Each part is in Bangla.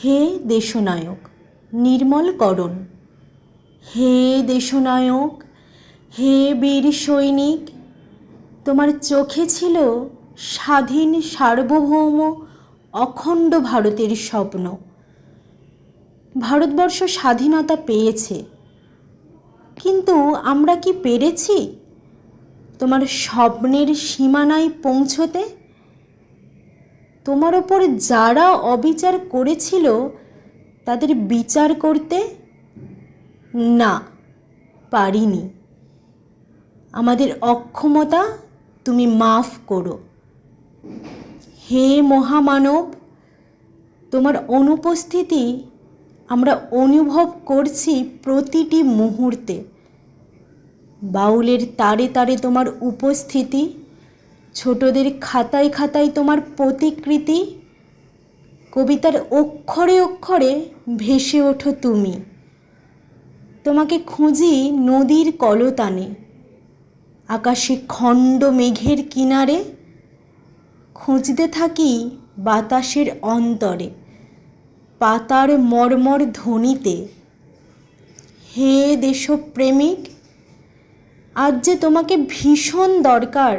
হে দেশনায়ক নির্মলকরণ হে দেশনায়ক, হে বীর সৈনিক, তোমার চোখে ছিল স্বাধীন সার্বভৌম অখণ্ড ভারতের স্বপ্ন। ভারতবর্ষ স্বাধীনতা পেয়েছে, কিন্তু আমরা কি পেরেছি? তোমার স্বপ্নের সীমানায় পৌঁছতে তোমার ওপর যারা অবিচার করেছিল, তাদের বিচার করতে না, পারিনি। আমাদের অক্ষমতা তুমি মাফ করো। হে মহামানব, তোমার অনুপস্থিতি আমরা অনুভব করছি প্রতিটি মুহূর্তে। বাউলের তারে তারে তোমার উপস্থিতি ছোটদের খাতায় খাতায় তোমার প্রতিকৃতি? কবিতার অক্ষরে অক্ষরে ভেসে ওঠো তুমি। তোমাকে খুঁজি নদীর কলতানে, আকাশে খণ্ড মেঘের কিনারে। খুঁজতে থাকি বাতাসের অন্তরে, পাতার মর্মর ধ্বনিতে। হে দেশপ্রেমিক, আজ যে তোমাকে ভীষণ দরকার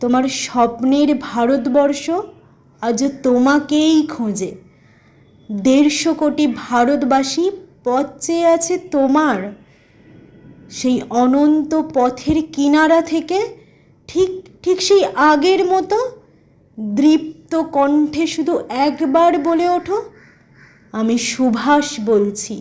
তোমার স্বপ্নের ভারতবর্ষ আজ তোমাকেই খোঁজে। দেড়শো কোটি ভারতবাসী পথ চেয়ে আছে তোমার। সেই অনন্ত পথের কিনারা থেকে ঠিক ঠিক সেই আগের মতো দৃপ্ত কণ্ঠে শুধু একবার বলে ওঠো, আমি সুভাষ বলছি।